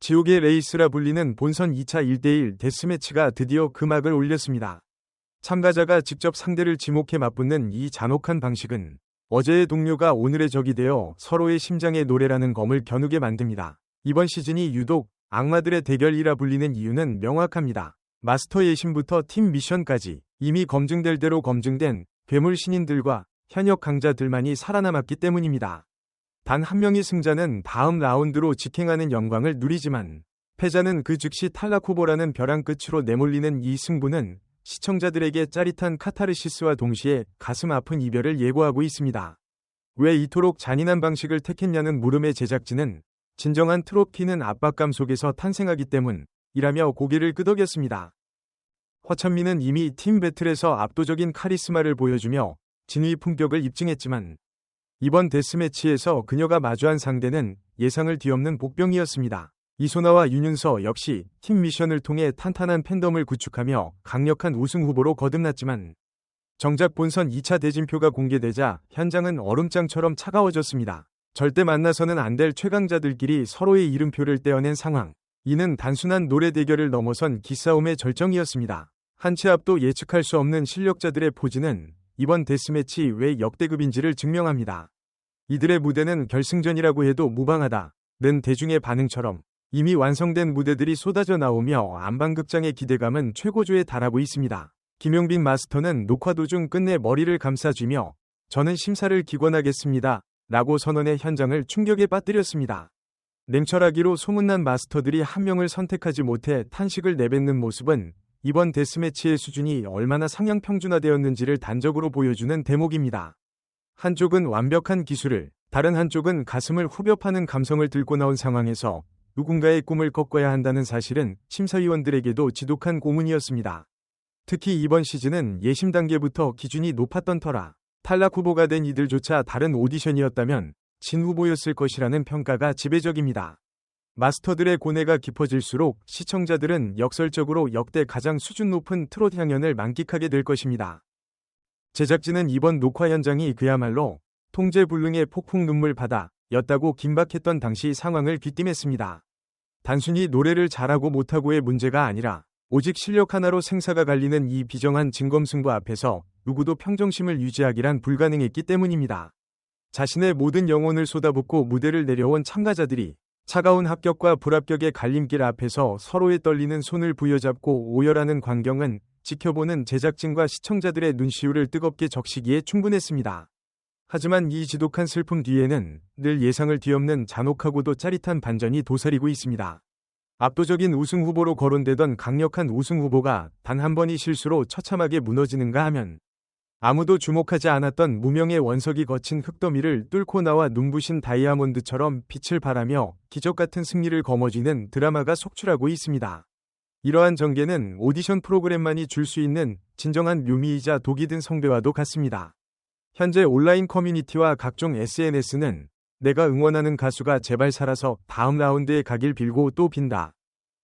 지옥의 레이스라 불리는 본선 2차 1대1 데스매치가 드디어 금막을 올렸습니다. 참가자가 직접 상대를 지목해 맞붙는 이 잔혹한 방식은 어제의 동료가 오늘의 적이 되어 서로의 심장의 노래라는 검을 겨누게 만듭니다. 이번 시즌이 유독 악마들의 대결이라 불리는 이유는 명확합니다. 마스터 예신부터 팀 미션까지 이미 검증될 대로 검증된 괴물 신인들과 현역 강자들만이 살아남았기 때문입니다. 단 한 명의 승자는 다음 라운드로 직행하는 영광을 누리지만 패자는 그 즉시 탈락 후보라는 벼랑 끝으로 내몰리는 이 승부는 시청자들에게 짜릿한 카타르시스와 동시에 가슴 아픈 이별을 예고하고 있습니다. 왜 이토록 잔인한 방식을 택했냐는 물음의 제작진은 진정한 트로피는 압박감 속에서 탄생하기 때문이라며 고개를 끄덕였습니다. 허천미는 이미 팀 배틀에서 압도적인 카리스마를 보여주며 진위 품격을 입증했지만 이번 데스매치에서 그녀가 마주한 상대는 예상을 뒤엎는 복병이었습니다. 이소나와 윤윤서 역시 팀 미션을 통해 탄탄한 팬덤을 구축하며 강력한 우승 후보로 거듭났지만 정작 본선 2차 대진표가 공개되자 현장은 얼음장처럼 차가워졌습니다. 절대 만나서는 안 될 최강자들끼리 서로의 이름표를 떼어낸 상황. 이는 단순한 노래 대결을 넘어선 기싸움의 절정이었습니다. 한치 앞도 예측할 수 없는 실력자들의 포즈는 이번 데스매치 왜 역대급인지를 증명합니다. 이들의 무대는 결승전이라고 해도 무방하다. 는 대중의 반응처럼 이미 완성된 무대들이 쏟아져 나오며 안방극장의 기대감은 최고조에 달하고 있습니다. 김용빈 마스터는 녹화 도중 끝내 머리를 감싸쥐며 저는 심사를 기권하겠습니다. 라고 선언해 현장을 충격에 빠뜨렸습니다. 냉철하기로 소문난 마스터들이 한 명을 선택하지 못해 탄식을 내뱉는 모습은 이번 데스매치의 수준이 얼마나 상향 평준화되었는지를 단적으로 보여주는 대목입니다. 한쪽은 완벽한 기술을, 다른 한쪽은 가슴을 후벼 파는 감성을 들고 나온 상황에서 누군가의 꿈을 꺾어야 한다는 사실은 심사위원들에게도 지독한 고문이었습니다. 특히 이번 시즌은 예심 단계부터 기준이 높았던 터라 탈락 후보가 된 이들조차 다른 오디션이었다면 진 후보였을 것이라는 평가가 지배적입니다. 마스터들의 고뇌가 깊어질수록 시청자들은 역설적으로 역대 가장 수준 높은 트롯 향연을 만끽하게 될 것입니다. 제작진은 이번 녹화 현장이 그야말로 통제불능의 폭풍 눈물 바다 였다고 긴박했던 당시 상황을 귀띔했습니다. 단순히 노래를 잘하고 못하고의 문제가 아니라 오직 실력 하나로 생사가 갈리는 이 비정한 진검승부 앞에서 누구도 평정심을 유지하기란 불가능했기 때문입니다. 자신의 모든 영혼을 쏟아붓고 무대를 내려온 참가자들이 차가운 합격과 불합격의 갈림길 앞에서 서로의 떨리는 손을 부여잡고 오열하는 광경은 지켜보는 제작진과 시청자들의 눈시울을 뜨겁게 적시기에 충분했습니다. 하지만 이 지독한 슬픔 뒤에는 늘 예상을 뒤엎는 잔혹하고도 짜릿한 반전이 도사리고 있습니다. 압도적인 우승 후보로 거론되던 강력한 우승 후보가 단 한 번의 실수로 처참하게 무너지는가 하면 아무도 주목하지 않았던 무명의 원석이 거친 흙더미를 뚫고 나와 눈부신 다이아몬드처럼 빛을 발하며 기적 같은 승리를 거머쥐는 드라마가 속출하고 있습니다. 이러한 전개는 오디션 프로그램만이 줄 수 있는 진정한 묘미이자 독이 든 성배와도 같습니다. 현재 온라인 커뮤니티와 각종 SNS는 내가 응원하는 가수가 제발 살아서 다음 라운드에 가길 빌고 또 빈다.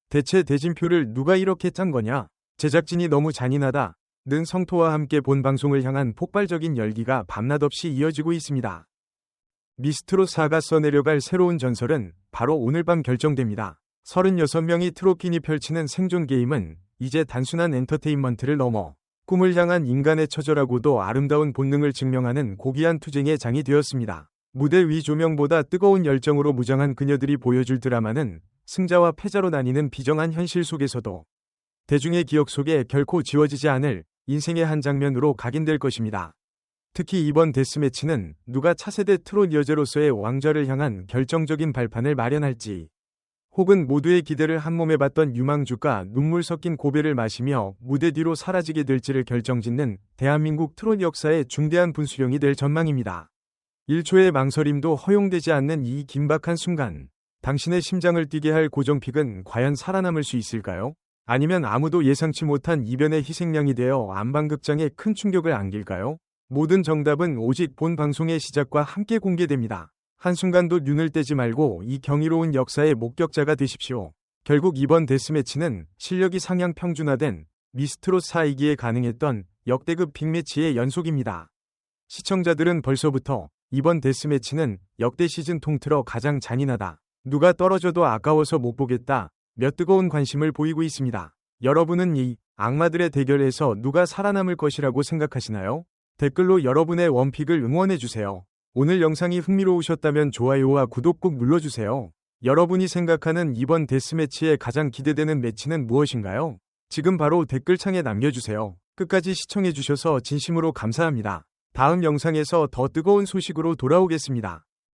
대체 대진표를 누가 이렇게 짠 거냐? 제작진이 너무 잔인하다. 는 성토와 함께 본 방송을 향한 폭발적인 열기가 밤낮 없이 이어지고 있습니다. 미스트로 사가 써내려갈 새로운 전설은 바로 오늘 밤 결정됩니다. 36명이 트로킨이 펼치는 생존 게임은 이제 단순한 엔터테인먼트를 넘어 꿈을 향한 인간의 처절하고도 아름다운 본능을 증명하는 고귀한 투쟁의 장이 되었습니다. 무대 위 조명보다 뜨거운 열정으로 무장한 그녀들이 보여줄 드라마는 승자와 패자로 나뉘는 비정한 현실 속에서도 대중의 기억 속에 결코 지워지지 않을 인생의 한 장면으로 각인될 것입니다. 특히 이번 데스매치는 누가 차세대 트롯 여제로서의 왕좌를 향한 결정적인 발판을 마련할지 혹은 모두의 기대를 한몸에 받던 유망주가 눈물 섞인 고배를 마시며 무대 뒤로 사라지게 될지를 결정짓는 대한민국 트롯 역사의 중대한 분수령이 될 전망입니다. 1초의 망설임도 허용되지 않는 이 긴박한 순간 당신의 심장을 뛰게 할 고정픽은 과연 살아남을 수 있을까요? 아니면 아무도 예상치 못한 이변의 희생양이 되어 안방극장에 큰 충격을 안길까요? 모든 정답은 오직 본 방송의 시작과 함께 공개됩니다. 한순간도 눈을 떼지 말고 이 경이로운 역사의 목격자가 되십시오. 결국 이번 데스매치는 실력이 상향 평준화된 미스트롯 사이기에 가능했던 역대급 빅매치의 연속입니다. 시청자들은 벌써부터 이번 데스매치는 역대 시즌 통틀어 가장 잔인하다. 누가 떨어져도 아까워서 못 보겠다. 몇 뜨거운 관심을 보이고 있습니다. 여러분은 이 악마들의 대결에서 누가 살아남을 것이라고 생각하시나요? 댓글로 여러분의 원픽을 응원해주세요. 오늘 영상이 흥미로우셨다면 좋아요와 구독 꼭 눌러주세요. 여러분이 생각하는 이번 데스매치에 가장 기대되는 매치는 무엇인가요? 지금 바로 댓글창에 남겨주세요. 끝까지 시청해주셔서 진심으로 감사합니다. 다음 영상에서 더 뜨거운 소식으로 돌아오겠습니다.